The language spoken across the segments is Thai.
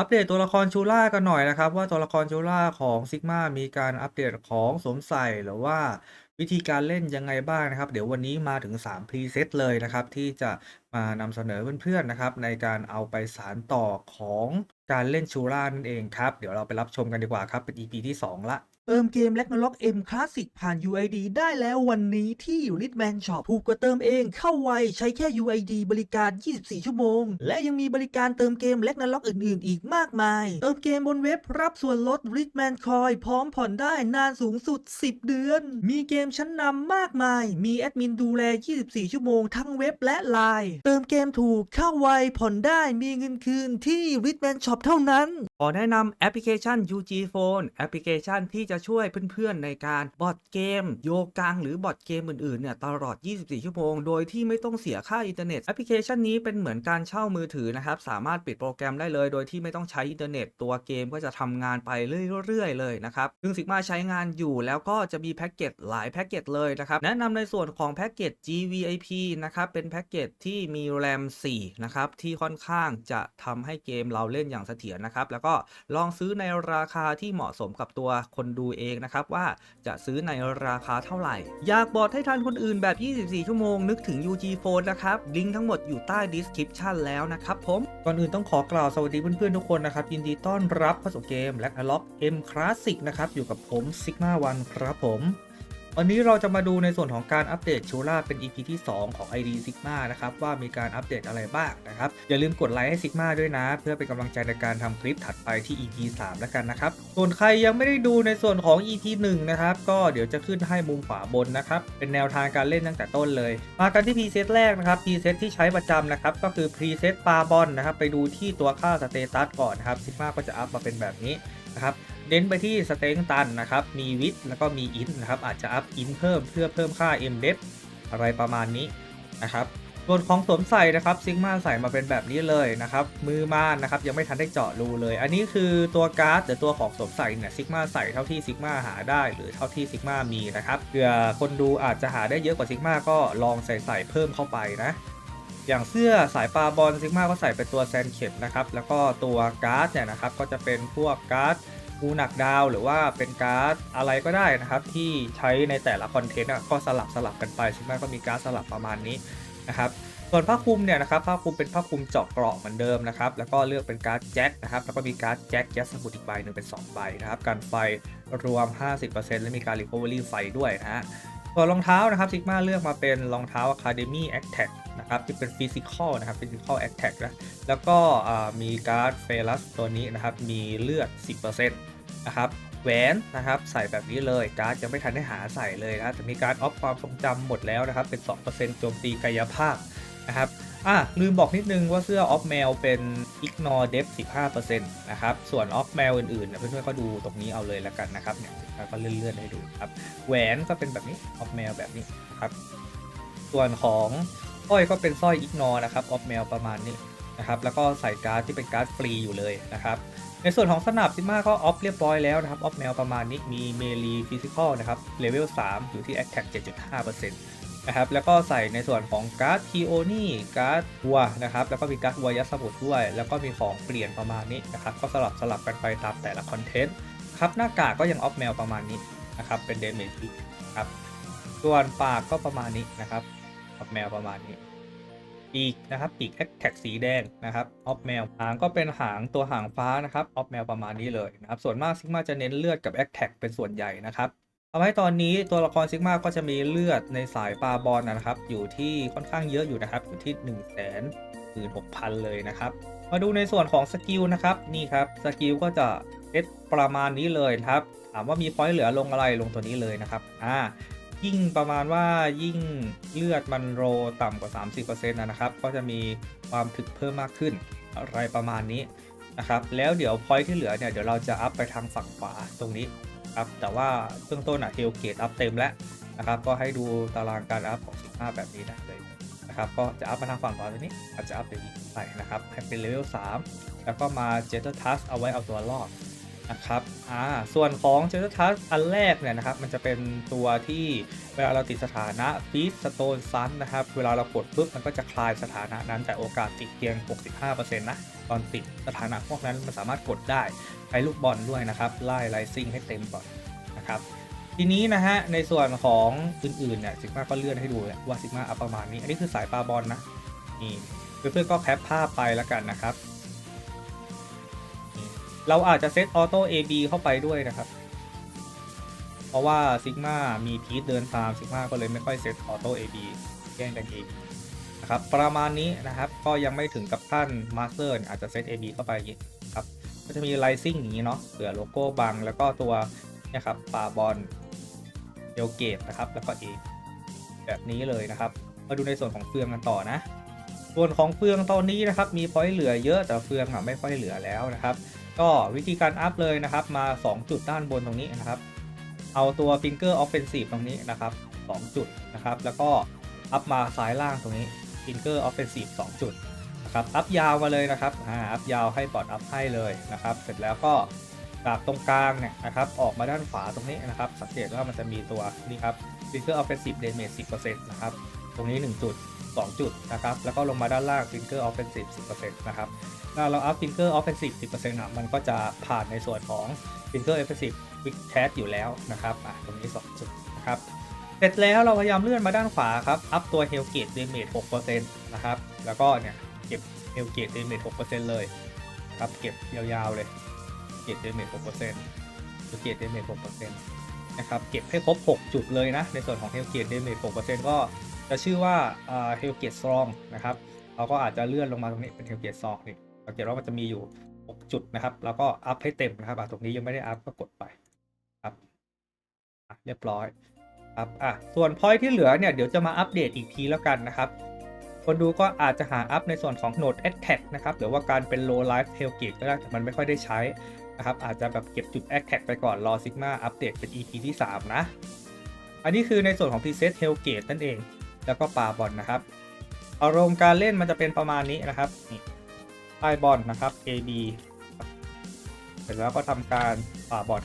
อัปเดตตัวละครชูล่ากันหน่อยนะครับ ว่าตัวละครชูล่าของซิกมามีการอัปเดตของสวมใส่หรือว่าวิธีการเล่นยังไงบ้างนะครับ เดี๋ยววันนี้มาถึง3พรีเซตเลยนะครับ ที่จะมานำเสนอเพื่อนๆนะครับ ในการเอาไปสานต่อของการเล่นชูล่านั่นเองครับ เดี๋ยวเราไปรับชมกันดีกว่าครับเป็น EP ที่ 2 ละ เติมเกม r a g n a r o k M Classic ผ่าน UID ได้แล้ววันนี้ที่ Unitman Shop ถูกกว่าเติมเองเข้าไวใช้แค่ UID บริการ 24 ชั่วโมง และยังมีบริการเติมเกม r a g n a r o k อื่น ๆ อีกมากมาย เติมเกมบนเว็บรับส่วนลด Ritman Coin พร้อมผ่อนได้นานสูงสุด 10 เดือน มีเกมชั้นนำมากมาย มีแอดมินดูแล 24 ชั่วโมงทั้งเว็บและไลน์เติมเกมถูกเข้าไวผ่อนได้มีเงินคืนที่ Ritman Shop เท่านั้น ขอแนะนำแอปพลิเคชัน UG Phone แอปพลิเคชันที่จะช่วยเพื่อนๆในการบอดเกม โยกังหรือบอดเกมอื่นๆเนี่ยตลอด 24 ชั่วโมง โดยที่ไม่ต้องเสียค่าอินเทอร์เน็ตแอปพลิเคชันนี้เป็นเหมือนการเช่ามือถือนะครับ สามารถปิดโปรแกรมได้เลย โดยที่ไม่ต้องใช้อินเทอร์เน็ตตัวเกมก็จะทำงานไปเรื่อยๆ เลยนะครับซึ่ง Sigma ใช้งานอยู่แล้วก็จะมีแพ็กเกจหลายแพ็กเกจเลยนะครับแนะนำในส่วนของแพ็กเกจ GVIP นะครับเป็นแพ็กเกจที่มี RAM 4นะครับที่ค่อนข้างจะทำให้เกมเราเล่นอย่างเสถียรนะครับแล้วก็ลองซื้อในราคาที่เหมาะสมกับตัวคนดูเองนะครับว่าจะซื้อในราคาเท่าไหร่ อยากบอดให้ทันคนอื่นแบบ 24 ชั่วโมงนึกถึง UG Phone นะครับ ลิงก์ทั้งหมดอยู่ใต้ description แล้วนะครับผมก่อนอื่นต้องขอกล่าวสวัสดีเพื่อนๆทุกคนนะครับยินดีต้อนรับเข้าสู่เกม l a g n a r o k M Classic นะครับอยู่กับผม Sigma One ครับผม วันนี้เราจะมาดูในส่วนของการอัปเดตชูล่าเป็น EP ที่ 2 ของ ID Sigma นะครับว่ามีการอัปเดตอะไรบ้างนะครับ อย่าลืมกดไลค์ให้ Sigma ด้วยนะ เพื่อเป็นกำลังใจในการทำคลิปถัดไปที่ EP 3 แล้วกันนะครับ ส่วนใครยังไม่ได้ดูในส่วนของ EP 1 นะครับ ก็เดี๋ยวจะขึ้นให้มุมขวาบนนะครับ เป็นแนวทางการเล่นตั้งแต่ต้นเลย มากันที่พรีเซตแรกนะครับพรีเซตที่ใช้ประจำนะครับก็คือพรีเซตปาบอลนะครับไปดูที่ตัวค่าสเตตัสก่อนนะครับ Sigma ก็จะอัพมาเป็นแบบนี้นะครับ เน้นไปที่สเต็งตันนะครับ มีวิทแล้วก็มีอินนะครับ อาจจะอัพอินเพิ่มเพื่อเพิ่มค่า M d e p อะไรประมาณนี้นะครับส่วนของสวมใส่นะครับซิกมาใส่มาเป็นแบบนี้เลยนะครับ มือม่านนะครับยังไม่ทันได้เจาะรูเลย อันนี้คือตัวการ์ดหรือตัวของสวมใส่เนี่ยซิกมาใส่เท่าที่ซิกมาหาได้หรือเท่าที่ซิกมามีนะครับเผื่อคนดูอาจจะหาได้เยอะกว่าซิกมาก็ลองใส่ใส่เพิ่มเข้าไปนะอย่างเสื้อสายปลาบอลซิกมาก็ใส่เป็นตัวแซนเข็ดนะครับแล้วก็ตัวการ์ดเนี่ยนะครับก็จะเป็นพวกการ์ด ภูหนักดาว หรือว่าเป็นการ์ดอะไรก็ได้นะครับที่ใช้ในแต่ละคอนเทนต์ก็สลับสลับกันไปซิกมาก็มีการ์ดสลับประมาณนี้นะครับส่วนผ้าคลุมเนี่ยนะครับผ้าคลุมเป็นผ้าคลุมเจาะเกราะเหมือนเดิมนะครับแล้วก็เลือกเป็นการ์ดแจ็คนะครับแล้วก็มีการ์ดแจ็คยัดสมุดอีกใบหนึ่งเป็น 2 ใบนะครับกันไฟรวม 50%และมีการรีคอเวอรี่ไฟด้วยนะฮะ ส่วนรองเท้านะครับซิกมาเลือกมาเป็นรองเท้า Academy a t t a c นะครับที่เป็นฟิสิกอลนะครับ Physical a t t a c นะแล้วก็มีการ์ดเฟลัสตัวนี้นะครับมีเลือด 10%นะครับแหวนนะครับใส่แบบนี้เลยการ์ดยังไม่ทันได้หาใส่เลยนะแต่มีการออฟความทรงจำหมดแล้วนะครับเป็น 2%โจมตีกายภาพนะครับ อะลืมบอกนิดนึงว่าเสื้อออฟแมวเป็น ignore depth 15%นะครับ ส่วนออฟแมวอื่นๆเนี่ยเพื่อนๆก็ดูตรงนี้เอาเลยแล้วกันนะครับเนี่ยก็เลื่อนๆให้ดูครับแหวนก็เป็นแบบนี้ออฟแมวแบบนี้นะครับส่วนของสร้อยก็เป็นสร้อยอิกนอนะครับออฟแมวประมาณนี้นะครับแล้วก็ใส่การ์ดที่เป็นการ์ดฟรีอยู่เลยนะครับในส่วนของสนับซิมาก็ออฟเรียบร้อยแล้วนะครับออฟแมวประมาณนี้มีเมลีฟิสิกอลนะครับเลเวล3อยู่ที่ Attack 7.5% นะครับแล้วก็ใส่ในส่วนของการ์ดทีโอนี่การ์ดวัวนะครับแล้วก็มีการ์ดวัวยัสมุดด้วย แล้วก็มีของเปลี่ยนประมาณนี้นะครับก็สลับสลับกันไปตามแต่ละคอนเทนต์ครับหน้ากากก็ยังออฟแมวประมาณนี้นะครับเป็นเดเมจครับส่วนปากก็ประมาณนี้นะครับออฟแมวประมาณนี้ปีกนะครับปีกแอคแท็กสีแดงนะครับออฟแมวหางก็เป็นหางตัวหางฟ้านะครับออฟแมวประมาณนี้เลยนะครับส่วนมากซิกมาจะเน้นเลือดกับแอคแท็กเป็นส่วนใหญ่นะครับ ทำให้ตอนนี้ตัวละครซิกมาก็จะมีเลือดในสายปาบอลนะครับ อยู่ที่ค่อนข้างเยอะอยู่นะครับอยู่ที่1นึ่งแสนหมื่นหกพันเลยนะครับ มาดูในส่วนของสกิลนะครับนี่ครับสกิลก็จะเซตประมาณนี้เลยครับถามว่ามีพอยต์เหลือลงอะไรลงตัวนี้เลยนะครับอ่ายิ่งประมาณว่ายิ่งเลือดมันโรต่ำกว่า 30%นะนะครับ ก็จะมีความถึกเพิ่มมากขึ้นอะไรประมาณนี้นะครับแล้วเดี๋ยวพอยต์ที่เหลือเนี่ยเดี๋ยวเราจะอัพไปทางฝั่งขวาตรงนี้ ครับแต่ว่าเบื้องต้นอะเทลเกตอัพเต็มแล้วนะครับก็ให้ดูตารางการอัพของสิาแบบนี้นะเลยนะครับก็จะอัพมาทางฝั่งขวาตัวนี้อาจจะอัพไปอีกไปนะครับให้เป็นเลเวล3แล้วก็มาเจตทัสเอาไว้เอาตัวรอด นะครับอ่าส่วนของเจ t ทัสอันแรกเนี่ยนะครับ มันจะเป็นตัวที่เวลาเราติดสถานะฟีสสโตนซันนะครับ เวลาเรากดปุ๊บ มันก็จะคลายสถานะนั้น แต่โอกาสติดเพียง 65%นะ ตอนติดสถานะพวกนั้นมันสามารถกดได้ใช้ลูกบอลด้วยนะครับ ไล่ไลซิ่งให้เต็มก่อนนะครับทีนี้นะฮะ ในส่วนของอื่นๆเนี่ยซิกมาก็เลื่อนให้ดูว่าซิกมาอัประมาณนี้ อันนี้คือสายปลาบอลนะนี่เพื่อนๆก็แคปภาพไปแล้วกันนะครับ เราอาจจะเซตออโต้ AB เข้าไปด้วยนะครับ เพราะว่าซิกมามีพีทเดินตามซิกมาก็เลยไม่ค่อยเซตออโต้ AB แย่งกันเองนะครับประมาณนี้นะครับก็ยังไม่ถึงกับขั้นมาสเตอร์อาจจะเซต AB เข้าไปนะครับก็จะมีไลซิ่งอย่างนี้เนาะเผื่อโลโก้บังแล้วก็ตัวเนี่ยครับปาบอลเดลเกตนะครับแล้วก็ A แบบนี้เลยนะครับ มาดูในส่วนของเฟืองกันต่อนะ ส่วนของเฟืองตอนนี้นะครับ มีพอยต์เหลือเยอะแต่เฟืองอะไม่ค่อยเหลือแล้วนะครับ ก็วิธีการอัพเลยนะครับมา 2 จุดด้านบนตรงนี้นะครับ เอาตัว finger offensive ตรงนี้นะครับ2จุดนะครับ แล้วก็อัพมาซ้ายล่างตรงนี้ finger offensive 2 จุดนะครับอัพยาวมาเลยนะครับอ่าอัพยาวให้บอดอัพให้เลยนะครับ เสร็จแล้วก็จากตรงกลางเนี่ยนะครับออกมาด้านขวาตรงนี้นะครับ สังเกตว่ามันจะมีตัวนี่ครับ finger offensive damage 10%นะครับ ตรงนี้ 1 จุด 2 จุดนะครับ แล้วก็ลงมาด้านล่าง finger offensive 10%นะครับถ้าเราอัพ finger offensive 10%อะมันก็จะผ่านในส่วนของ finger offensive quick cast อยู่แล้วนะครับตรงนี้ 2 จุดนะครับ เสร็จแล้วเราพยายามเลื่อนมาด้านขวาครับ อัพตัว Hellgate damage 6%นะครับ แล้วก็เนี่ยเก็บ Hellgate damage 6%เลยครับเก็บยาวๆเลย เก็บ damage 6% Hellgate damage 6%นะครับ เก็บให้ครบ 6 จุดเลยนะ ในส่วนของ Hellgate damage 6%ก็ จะชื่อว่าอ่า Hellgate strong นะครับเราก็อาจจะเลื่อนลงมาตรงนี้เป็น Hellgate strong นี่สังเกตว่ามันจะมีอยู่ 6 จุดนะครับ แล้วก็อัพให้เต็มนะครับตรงนี้ยังไม่ได้อัพก็กดไปครับเรียบร้อยครับอะส่วนพอยที่เหลือเนี่ยเดี๋ยวจะมาอัปเดตอีกทีแล้วกันนะครับ คนดูก็อาจจะหาอัพในส่วนของ Node Attack นะครับหรือว่าการเป็น Low Life Tailgate ก็ได้แต่มันไม่ค่อยได้ใช้นะครับ อาจจะแบบเก็บจุด Attack ไปก่อนรอ Sigma อัปเดตเป็น EP ที่ 3 นะ อันนี้คือในส่วนของ Preset Tailgate นั่นเอง แล้วก็ปาบอลนะครับอารมณ์การเล่นมันจะเป็นประมาณนี้นะครับนี่ป้ายบอลนะครับ AB เสร็จแล้วก็ทำการป่าบอล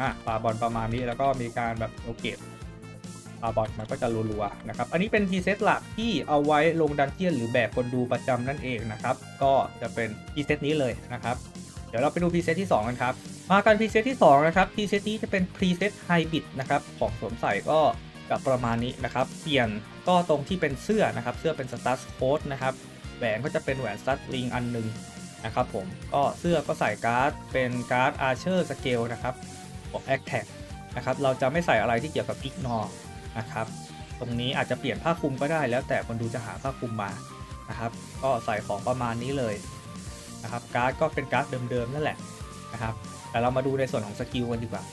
อะป่าบอลประมาณนี้แล้วก็มีการแบบโอเกตป่าบอลมันก็จะรัวๆนะครับ อันนี้เป็นทีเซตหลักที่เอาไว้ลงดันเจียนหรือแบบคนดูประจำนั่นเองนะครับ ก็จะเป็นทีเซตนี้เลยนะครับเดี๋ยวเราไปดูพรีเซตที่ 2 กันครับ มากันพรีเซตที่ 2 นะครับพรีเซตนี้จะเป็นพรีเซตไฮบริดนะครับ ของสวมใส่ก็จะประมาณนี้นะครับ เปลี่ยน ก็ตรงที่เป็นเสื้อนะครับเสื้อเป็นสตาร์สโค้ดนะครับแหวนก็จะเป็นแหวนสตัดลิงอันหนึ่งนะครับผมก็เสื้อก็ใส่การ์ดเป็นการ์ดอาร์เชอร์สเกลนะครับของ a c t a g นะครับเราจะไม่ใส่อะไรที่เกี่ยวกับ Ignore นะครับตรงนี้อาจจะเปลี่ยนผ้าคลุมก็ได้แล้วแต่คนดูจะหาผ้าคลุมมานะครับก็ใส่ของประมาณนี้เลยนะครับการ์ดก็เป็นการ์ดเดิมๆนั่นแหละนะครับแต่เรามาดูในส่วนของสกิลกันดีกว่า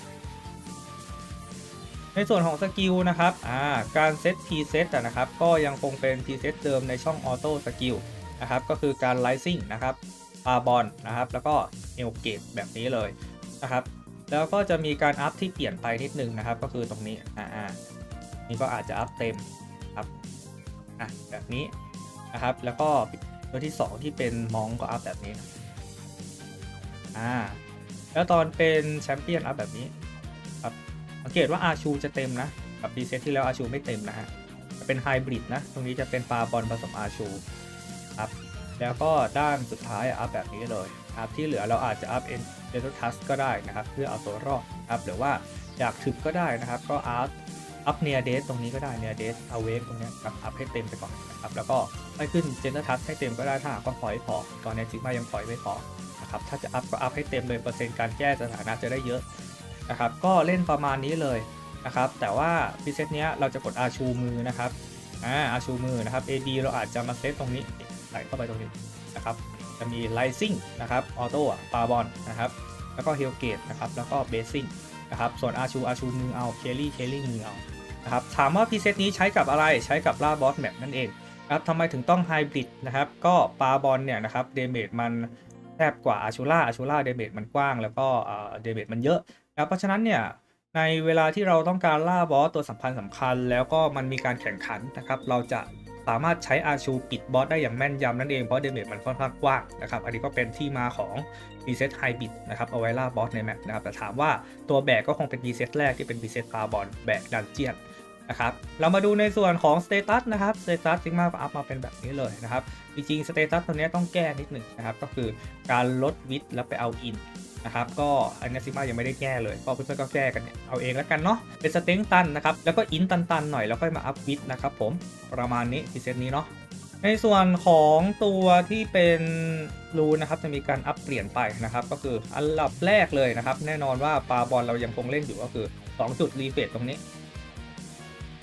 ในส่วนของสกิลนะครับาการเซตพรีเซตนะครับก็ยังคงเป็นพรีเซตเดิมในช่องออโต้สกิลนะครับก็คือการไลซิ่งนะครับปาบอลนะครับแล้วก็เอลเกตแบบนี้เลยนะครับแล้วก็จะมีการอัพที่เปลี่ยนไปนิดนึงนะครับ ก็คือตรงนี้อ่านี่ก็อาจจะอัพเต็มครับอะแบบนี้นะครับแล้วก็ตัวที่ 2 ที่เป็นมองก็อัพแบบนี้อ่าแล้วตอนเป็นแชมเปี้ยนอัพแบบนี้ สังเกตว่าอาชูจะเต็มนะกับพรีเซตที่แล้วอาชูไม่เต็มนะฮะจะเป็นไฮบริดนะ ตรงนี้จะเป็นปลาบอลผสมอาชูครับแล้วก็ด้านสุดท้ายอัพแบบนี้เลยครับที่เหลือเราอาจจะอัพเอ็นเดตทัสก็ได้นะครับ เพื่อเอาตัวรอดครับหรือว่าอยากถึกก็ได้นะครับ ก็อัพอัพเนียเดสตรงนี้ก็ได้เนียเดสเอาเวกตรงนี้ครับอัพให้เต็มไปก่อนนะครับแล้วก็ให้ขึ้นเจนเตอร์ทัสให้เต็มก็ได้ถ้าหากว่าพอยพอตอนนี้จิกมายังพอยไม่พอนะครับถ้าจะอัพก็อัพให้เต็มเลยเปอร์เซ็นต์การแก้สถานะจะได้เยอะ นะครับก็เล่นประมาณนี้เลยนะครับแต่ว่าพรีเซตเนี้ยเราจะกดอาชูมือนะครับอ่าอาชูมือนะครับ AD เราอาจจะมาเซตตรงนี้ใส่เข้าไปตรงนี้นะครับจะมีไลซิ่งนะครับออโต้ปาบอลนะครับแล้วก็เฮลเกตนะครับแล้วก็เบสซิ่งนะครับส่วนอาชูอาชูมือเอาเคลลี่เคลลี่มือเอานะครับถามว่าพรีเซตนี้ใช้กับอะไรใช้กับล่าบอสแมปนั่นเองครับทำไมถึงต้องไฮบริดนะครับก็ปาบอลเนี่ยนะครับเดเมจมันแทบกว่าอาชูล่าอาชูล่าเดเมจมันกว้าง แล้วก็เดเมจมันเยอะ นะเพราะฉะนั้นเนี่ยในเวลาที่เราต้องการล่าบอสตัวสำคัญสำคัญ แล้วก็มันมีการแข่งขันนะครับ เราจะสามารถใช้อาชูปิดบอสได้อย่างแม่นยำนั่นเอง เพราะเดเมจมันค่อนข้างกว้างนะครับ อันนี้ก็เป็นที่มาของ รีเซ็ตไฮบิดนะครับเอาไว้ล่าบอสในแมปนะครับ แต่ถามว่าตัวแบกก็คงเป็นรีเซ็ตแรกที่เป็นรีเซ็ตปาบอลแบกดันเจียนนะครับ เรามาดูในส่วนของสเตตัสนะครับสเตตัสซิกมาก็อัพมาเป็นแบบนี้เลยนะครับ จริงๆสเตตัสตัวนี้ต้องแก้นิดหนึ่งนะครับ ก็คือการลดวิดแล้วไปเอาอิน นะครับก็อันนี้ซิมายังไม่ได้แก้เลยก็เพื่อนๆก็แก้กันเนี่ยเอาเองแล้วกันเนาะเป็นสเต็งตันนะครับแล้วก็อินตันตันๆหน่อยแล้วค่อยมาอัพวิดนะครับผมประมาณนี้พิเศษนี้เนาะในส่วนของตัวที่เป็นรูนะครับจะมีการอัพเปลี่ยนไปนะครับ ก็คืออันดับแรกเลยนะครับ แน่นอนว่าปลาบอลเรายังคงเล่นอยู่ก็คือ 2 จุดรีเฟรชตรงนี้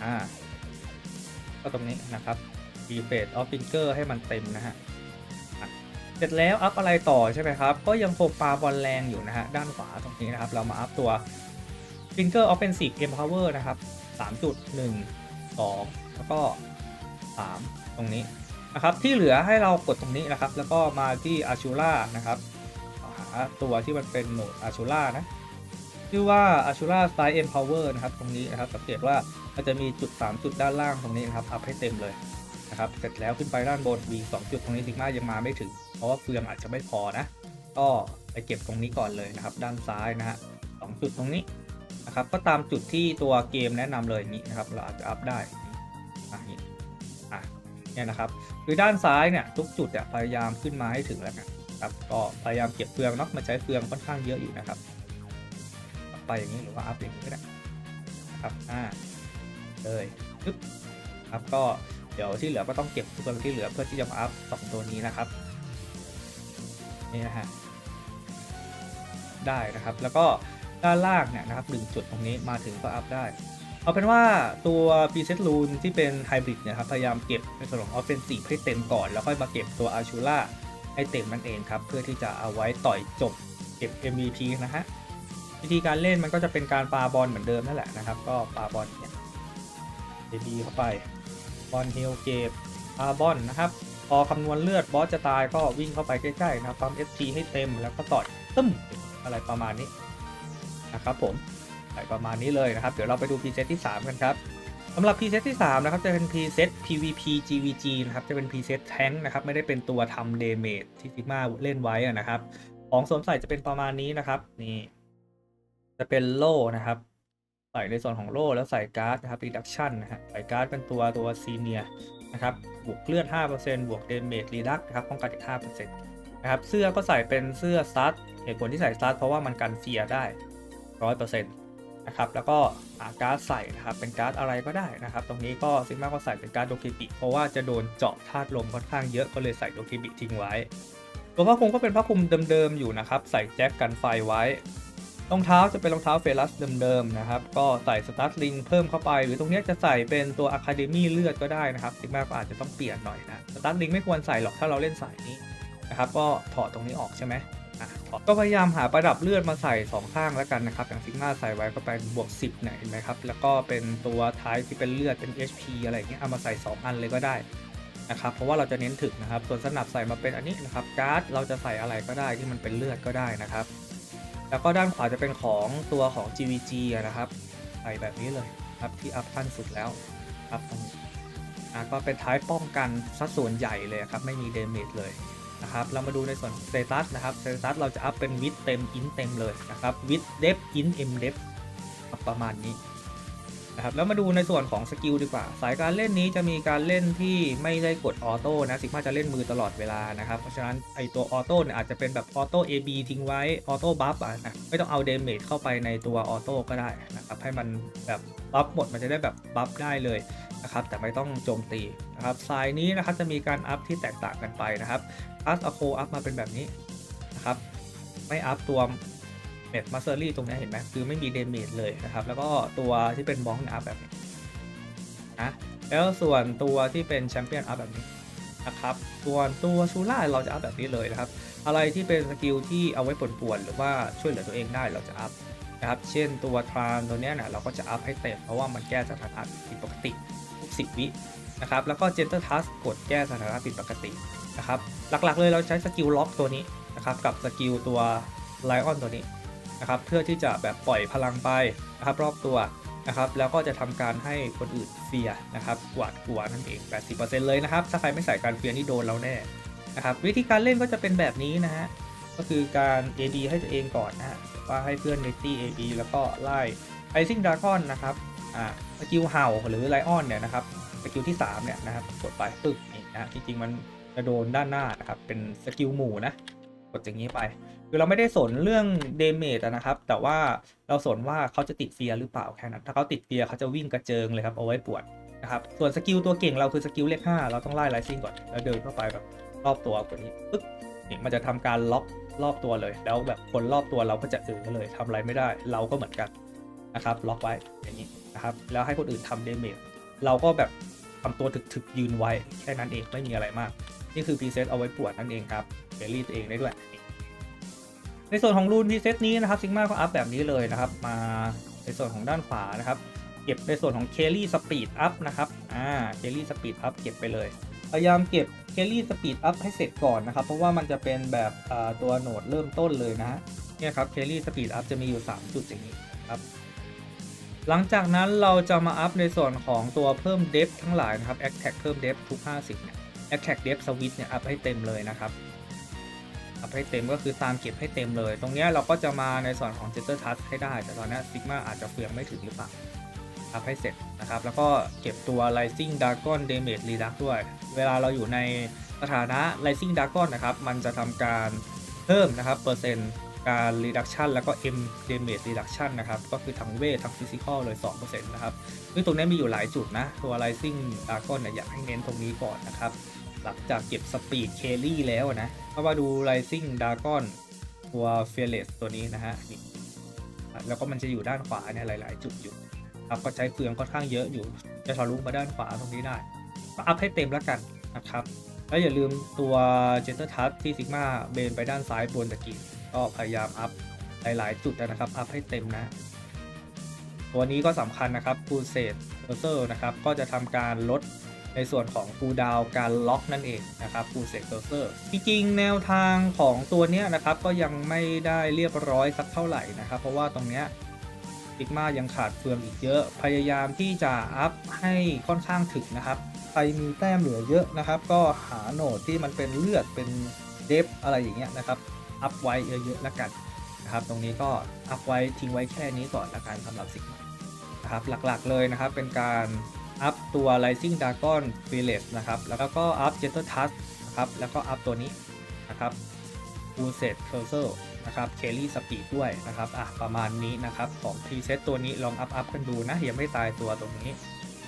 อ่าก็ตรงนี้นะครับรีเฟรชออฟฟิงเกอร์ให้มันเต็มนะฮะ เสร็จแล้วอัพอะไรต่อใช่ไหมครับ ก็ยังคงปาบอลแรงอยู่นะฮะ ด้านขวาตรงนี้นะครับ เรามาอัพตัว Finger Offensive Empower นะครับ 3.1 2 แล้วก็ 3 ตรงนี้นะครับ ที่เหลือให้เรากดตรงนี้นะครับ แล้วก็มาที่ Ashura นะครับหาตัวที่มันเป็นโหมด Ashura นะ ชื่อว่า Ashura Style Empower นะครับ ตรงนี้นะครับ สังเกตว่ามันจะมีจุด 3 จุดด้านล่างตรงนี้นะครับ อัพให้เต็มเลย นะครับเสร็จแล้วขึ้นไปด้านบนมี2จุดตรงนี้ซิกมายังมาไม่ถึง เพราะว่าเฟืองอาจจะไม่พอนะ ก็ไปเก็บตรงนี้ก่อนเลยนะครับ ด้านซ้ายนะฮะสองจุดตรงนี้นะครับ ก็ตามจุดที่ตัวเกมแนะนำเลยนี้นะครับ เราอาจจะอัพได้อะนี่อะเนี่ยนะครับคือด้านซ้ายเนี่ยทุกจุดเนี่ยพยายามขึ้นมาให้ถึงแล้วกันครับก็พยายามเก็บเฟืองเนาะมันใช้เฟืองค่อนข้างเยอะอยู่นะครับ ไปอย่างนี้หรือว่าอัพอย่างนี้ก็ได้นะครับอ่าเลยปึ๊บครับก็ เดี๋ยวที่เหลือก็ต้องเก็บส่วนที่เหลือเพื่อที่จะมาอัพสองตัวนี้นะครับนี่นะฮะได้นะครับ แล้วก็ด้านล่างเนี่ยนะครับหนึ่งจุดตรงนี้มาถึงก็อัพได้ เอาเป็นว่าตัวพีเซตลูนที่เป็นไฮบริดเนี่ยครับพยายามเก็บในส่วนของออฟเฟนซีฟให้เต็มก่อน แล้วค่อยมาเก็บตัวอาชูล่าให้เต็มนั่นเองครับ เพื่อที่จะเอาไว้ต่อยจบเก็บ MVP นะฮะวิธีการเล่นมันก็จะเป็นการปาบอลเหมือนเดิมนั่นแหละนะครับ ก็ปาบอลเนี่ยดีเข้าไป บอลเฮลเกตอาบอนนะครับ พอคำนวณเลือดบอสจะตายก็วิ่งเข้าไปใกล้ๆนะครับปั๊ม FT ให้เต็มแล้วก็ต่อยตึ้มอะไรประมาณนี้นะครับผมอะไรประมาณนี้เลยนะครับ เดี๋ยวเราไปดูพรีเซตที่ 3 กันครับสำหรับพรีเซตที่ 3 นะครับ จะเป็นพรีเซต PVP GVG นะครับ จะเป็นพรีเซตแทงนะครับ ไม่ได้เป็นตัวทำเดเมจที่ซิมาเล่นไว้นะครับ ของสวมใส่จะเป็นประมาณนี้นะครับ นี่ จะเป็นโล่นะครับ ใส่ในส่วนของโล่แล้วใส่การ์ดนะครับ reduction นะฮะใส่การ์ดเป็นตัวตัวซีเนียนะครับบวกเลือด 5%บวก damage reduct นะครับป้องกันอีก 5%นะครับเสื้อก็ใส่เป็นเสื้อซัดเหตุผลที่ใส่ซัดเพราะว่ามันกันเฟียร์ได้ 100%นะครับแล้วก็หาการ์ดใส่นะครับเป็นการ์ดอะไรก็ได้นะครับ ตรงนี้ก็ซิกมาก็ใส่เป็นการ์ดโดคิบิเพราะว่าจะโดนเจาะธาตุลมค่อนข้างเยอะก็เลยใส่โดคิบิทิ้งไว้ตัวผ้าคลุมก็เป็นผ้าคลุมเดิมๆอยู่นะครับ ใส่แจ็คกันไฟไว้ รองเท้าจะเป็นรองเท้าเฟลัสเดิมๆนะครับ ก็ใส่สตาร์ทลิงเพิ่มเข้าไป หรือตรงนี้จะใส่เป็นตัวอะคาเดมี่เลือดก็ได้นะครับซิกมาก็อาจจะต้องเปลี่ยนหน่อยนะสตาร์ทลิงไม่ควรใส่หรอกถ้าเราเล่นสายนี้นะครับก็ถอดตรงนี้ออกใช่ไหมอะถอดก็พยายามหาประดับเลือดมาใส่สองข้างแล้วกันนะครับ อย่างซิกมาใส่ไว้ก็เป็นบวก 10เนี่ยเห็นไหมครับ แล้วก็เป็นตัวท้ายที่เป็นเลือดเป็น HP อะไรอย่างเงี้ยเอามาใส่ 2 อันเลยก็ได้นะครับ เพราะว่าเราจะเน้นถึกนะครับ ส่วนสนับใส่มาเป็นอันนี้นะครับ การ์ดเราจะใส่อะไรก็ได้ที่มันเป็นเลือดก็ได้นะครับ แล้วก็ด้านขวาจะเป็นของตัวของ GVG นะครับไปแบบนี้เลยครับที่อัพขั้นสุดแล้วครับตรงนี้อะก็เป็นท้ายป้องกันสัดส่วนใหญ่เลยครับไม่มีเดเมจเลยนะครับเรามาดูในส่วนสเตตัสนะครับสเตตัสเราจะอัพเป็นวิดเต็มอินเต็มเลยนะครับวิดเดฟอินเอ็มเดฟประมาณนี้ นะครับแล้วมาดูในส่วนของสกิลดีกว่า สายการเล่นนี้จะมีการเล่นที่ไม่ได้กดออโต้นะสิกมาจะเล่นมือตลอดเวลานะครับเพราะฉะนั้นไอตัวออโต้เนี่ยอาจจะเป็นแบบออโต้ AB ทิ้งไว้ออโต้บัฟอะนะไม่ต้องเอาเดเมจเข้าไปในตัวออโต้ก็ได้นะครับให้มันแบบบัฟหมดมันจะได้แบบบัฟได้เลยนะครับแต่ไม่ต้องโจมตีนะครับสายนี้นะครับจะมีการอัพที่แตกต่างกันไปนะครับอัพอโคอัพมาเป็นแบบนี้นะครับไม่อัพตัว เม็ดมาสเตอรี่ตรงนี้เห็นไหมคือไม่มีเดเมจเลยนะครับ แล้วก็ตัวที่เป็นบ้องนะอัพแบบนี้นะแล้วส่วนตัวที่เป็นแชมเปี้ยนอัพแบบนี้นะครับ ส่วนตัวซูล่าเราจะอัพแบบนี้เลยนะครับ อะไรที่เป็นสกิลที่เอาไว้ป่วนๆหรือว่าช่วยเหลือตัวเองได้เราจะอัพนะครับ เช่นตัวทรานตัวนี้นะเราก็จะอัพให้เต็มเพราะว่ามันแก้สถานะผิดปกติทุก10วินะครับ แล้วก็เจนเตอร์ทัสกดแก้สถานะผิดปกตินะครับ หลักๆเลยเราใช้สกิลล็อกตัวนี้นะครับ กับสกิลตัวไลออนตัวนี้ นะครับเพื่อที่จะแบบปล่อยพลังไปนะครับรอบตัวนะครับแล้วก็จะทำการให้คนอื่นเฟียนะครับกวาดกลัวนั่นเอง 80%เลยนะครับ ถ้าใครไม่ใส่การเฟียนี่โดนเราแน่นะครับวิธีการเล่นก็จะเป็นแบบนี้นะฮะก็คือการ AD ให้ตัวเองก่อนนะฮะว่าให้เพื่อนในตี้ AD แล้วก็ไล่ไอซิ่งดรากอนนะครับอ่าสกิลเห่าหรือไลออนเนี่ยนะครับสกิลที่3เนี่ยนะครับกดไปปึ๊บนี่นะฮะจริงๆมันจะโดนด้านหน้านะครับเป็นสกิลหมู่นะกดอย่างนี้ไป คือเราไม่ได้สนเรื่องเดเมจนะครับ แต่ว่าเราสนว่าเขาจะติดเฟียรหรือเปล่าแค่นั้น ถ้าเขาติดเฟียรเขาจะวิ่งกระเจิงเลยครับ เอาไว้ปวดนะครับ ส่วนสกิลตัวเก่งเราคือสกิลเลข5เราต้องไล่ไลซิ่งก่อน แล้วเดินเข้าไปแบบรอบตัวกว่านี้ปึ๊บนี่มันจะทำการล็อกรอบตัวเลย แล้วแบบคนรอบตัวเราก็จะเออเลยทำอะไรไม่ได้ เราก็เหมือนกันนะครับ ล็อกไว้อย่างนี้นะครับ แล้วให้คนอื่นทำเดเมจ เราก็แบบทำตัวถึกๆยืนไว้แค่นั้นเองไม่มีอะไรมาก นี่คือพรีเซตเอาไว้ปวดนั่นเองครับเบลลี่ตัวเองได้ด้วย ในส่วนของรูนพรีเซตนี้นะครับซิกมาก็อัพแบบนี้เลยนะครับ มาในส่วนของด้านขวานะครับ เก็บในส่วนของเคลลี่สปีดอัพนะครับอ่าเคลลี่สปีดอัพเก็บไปเลยพยายามเก็บเคลลี่สปีดอัพให้เสร็จก่อนนะครับ เพราะว่ามันจะเป็นแบบตัวโหนดเริ่มต้นเลยนะฮะเนี่ยครับเคลลี่สปีดอัพจะมีอยู่ 3 จุดอย่างนี้ครับหลังจากนั้นเราจะมาอัพในส่วนของตัวเพิ่มเดฟทั้งหลายนะครับ a t t a c เพิ่มเดฟทุก 50เนี่ย a t t a c เดฟสวิตเนี่ยอัพให้เต็มเลยนะครับ อัพให้เต็มก็คือตามเก็บให้เต็มเลย ตรงนี้เราก็จะมาในส่วนของ Jetter Touch ให้ได้ แต่ตอนนี้ซิกมาอาจจะเฟืองไม่ถึงหรือเปล่าอัพให้เสร็จนะครับ แล้วก็เก็บตัว Rising Dragon Damage Reduct ด้วย เวลาเราอยู่ในสถานะ Rising Dragon นะครับ มันจะทำการเพิ่มนะครับ เปอร์เซ็นต์การ reduction แล้วก็ M damage reduction นะครับ ก็คือทั้งเวททั้ง physical เลย 2%นะครับซึ่ตรงนี้มีอยู่หลายจุดนะ ตัว Rising Dragon เนี่ยอยากให้เน้นตรงนี้ก่อนนะครับ หลังจากเก็บสปีดเคลี่แล้วนะก็มาดู Rising Dragon ตัว Fearless ตัวนี้นะฮะนี่แล้วก็มันจะอยู่ด้านขวาเนี่ยหลาย ๆ จุดอยู่ครับก็ใช้เฟืองค่อนข้างเยอะอยู่ จะทะลุมาด้านขวาตรงนี้ได้ ก็อัพให้เต็มแล้วกันนะครับ แล้วอย่าลืมตัว g e n t l e Touch ที่ Sigma เบนไปด้านซ้ายบนตะกี้ก็พยายามอัพหลาย ๆ จุดนะครับ อัพให้เต็มนะ ตัวนี้ก็สำคัญนะครับ p u l s a t e Cursor นะครับ ก็จะทำการลด ในส่วนของ cool down การล็อกนั่นเองนะครับ p u l s a t e Cursor จริงๆแนวทางของตัวเนี้ยนะครับก็ยังไม่ได้เรียบร้อยสักเท่าไหร่นะครับ เพราะว่าตรงเนี้ยซิกมายังขาดเฟืองอีกเยอะ พยายามที่จะอัพให้ค่อนข้างถึกนะครับใครมีแต้มเหลือเยอะนะครับ ก็หาโหนดที่มันเป็นเลือดเป็นเดฟอะไรอย่างเงี้ยนะครับอัพไว้เยอะๆแล้วกันนะครับ ตรงนี้ก็อัพไว้ทิ้งไว้แค่นี้ก่อนละกันสำหรับซิกมานะครับหลักๆเลยนะครับเป็นการ อัพตัว Rising Dragon f e l e s นะครับ แล้วก็อัพ Gentle Touch นะครับ แล้วก็อัพตัวนี้นะครับฟูเซตเคอร์เซอร์นะครับเคลลี่สปีดด้วยนะครับ อะ ประมาณนี้นะครับของพรีเซตตัวนี้ลองอัพอัพกันดูนะ ยังไม่ตายตัวตรงนี้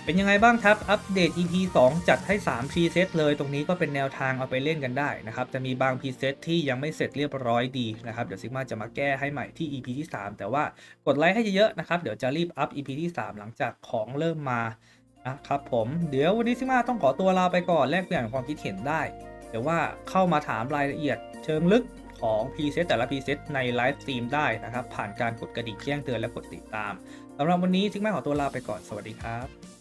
เป็นยังไงบ้างครับ อัปเดต EP 2 จัดให้3พรีเซตเลย ตรงนี้ก็เป็นแนวทางเอาไปเล่นกันได้นะครับ จะมีบางพรีเซตที่ยังไม่เสร็จเรียบร้อยดีนะครับ เดี๋ยวซิกมาจะมาแก้ให้ใหม่ที่ EP ที่ 3 แต่ว่ากดไลค์ให้เยอะๆนะครับ เดี๋ยวจะรีบอัพ EP ที่ 3 หลังจากของเริ่มมา นะครับผมเดี๋ยววันนี้ซิมาต้องขอตัวลาไปก่อนแลกเปลี่ยนความคิดเห็นได้ เดี๋ยวว่าเข้ามาถามรายละเอียดเชิงลึกของพรีเซตแต่ละพรีเซตในไลฟ์สตรีมได้นะครับ ผ่านการกดกระดิ่งแจ้งเตือนและกดติดตามสำหรับวันนี้ซิกมาขอตัวลาไปก่อนสวัสดีครับ